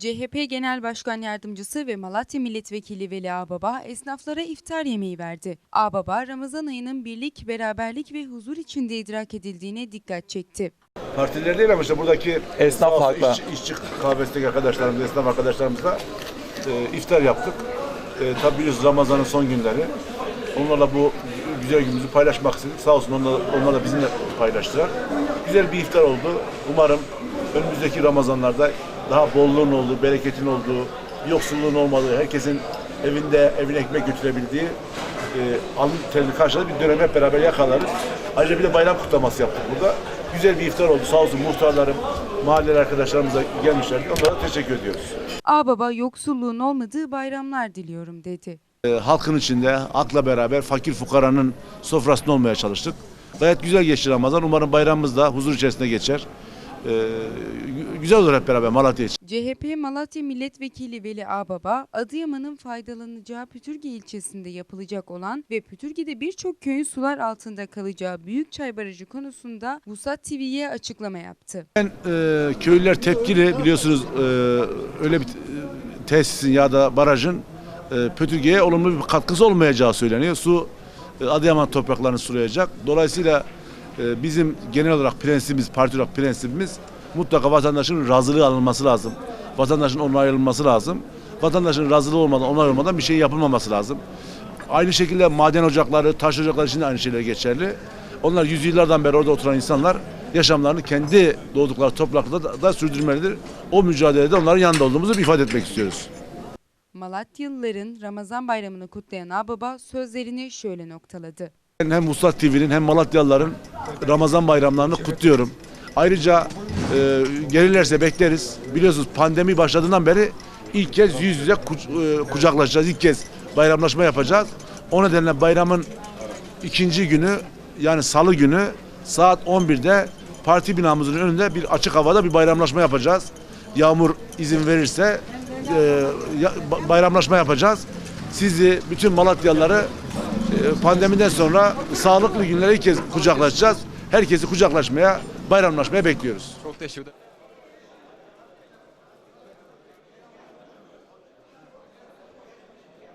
CHP Genel Başkan Yardımcısı ve Malatya Milletvekili Veli Ağbaba esnaflara iftar yemeği verdi. Ağbaba, Ramazan ayının birlik, beraberlik ve huzur içinde idrak edildiğine dikkat çekti. Partiler değil ama işte buradaki Esnaf halkla. işçi, işçi kahvesindeki arkadaşlarımız, esnaf arkadaşlarımızla e, iftar yaptık. E, tabii biliyorsunuz Ramazan'ın son günleri. Onlarla bu güzel günümüzü paylaşmak istedik. Sağ olsun onlar, onlar da bizimle paylaştılar. Güzel bir iftar oldu. Umarım önümüzdeki Ramazanlarda daha bolluğun olduğu, bereketin olduğu, yoksulluğun olmadığı, herkesin evinde evine ekmek götürebildiği e, alın terini karşıladığı bir dönem hep beraber yakalarız. Ayrıca bir de bayram kutlaması yaptık burada. Güzel bir iftar oldu. Sağ olsun muhtarlarım, mahalle arkadaşlarımız da gelmişlerdi. Onlara teşekkür ediyoruz. Ağbaba, yoksulluğun olmadığı bayramlar diliyorum dedi. E, halkın içinde akla beraber fakir fukaranın sofrasında olmaya çalıştık. Gayet güzel geçti Ramazan. Umarım bayramımız da huzur içerisinde geçer. E, gü- güzel olur hep beraber Malatya için. CHP Malatya Milletvekili Veli Ağbaba, Adıyaman'ın faydalanacağı Pütürge ilçesinde yapılacak olan ve Pütürge'de birçok köyün sular altında kalacağı Büyükçay Barajı konusunda Vusat TV'ye açıklama yaptı. Ben e, köylüler tepkili biliyorsunuz e, öyle bir e, tesisin ya da barajın e, Pötürge'ye olumlu bir katkısı olmayacağı söyleniyor. Su e, Adıyaman topraklarını sulayacak. Dolayısıyla e, bizim genel olarak prensibimiz, parti olarak prensibimiz mutlaka vatandaşın razılığı alınması lazım. Vatandaşın onaylanması lazım. Vatandaşın razılığı olmadan, onay bir şey yapılmaması lazım. Aynı şekilde maden ocakları, taş ocakları için de aynı şeyler geçerli. Onlar yüzyıllardan beri orada oturan insanlar yaşamlarını kendi doğdukları toprakta da, da sürdürmelidir. O mücadelede onların yanında olduğumuzu ifade etmek istiyoruz. Malatyalıların Ramazan bayramını kutlayan Ağbaba sözlerini şöyle noktaladı. Hem Vuslat TV'nin hem Malatyalıların Ramazan bayramlarını kutluyorum. Ayrıca e, gelirlerse bekleriz. Biliyorsunuz pandemi başladığından beri ilk kez yüz yüze e, kucaklaşacağız. İlk kez bayramlaşma yapacağız. O nedenle bayramın ikinci günü yani salı günü saat 11'de parti binamızın önünde bir açık havada bir bayramlaşma yapacağız. Yağmur izin verirse e, bayramlaşma yapacağız. Sizi bütün Malatyalıları pandemiden sonra sağlıklı günlere ilk kez kucaklaşacağız. Herkesi kucaklaşmaya, bayramlaşmaya bekliyoruz. Çok teşekkür ederim.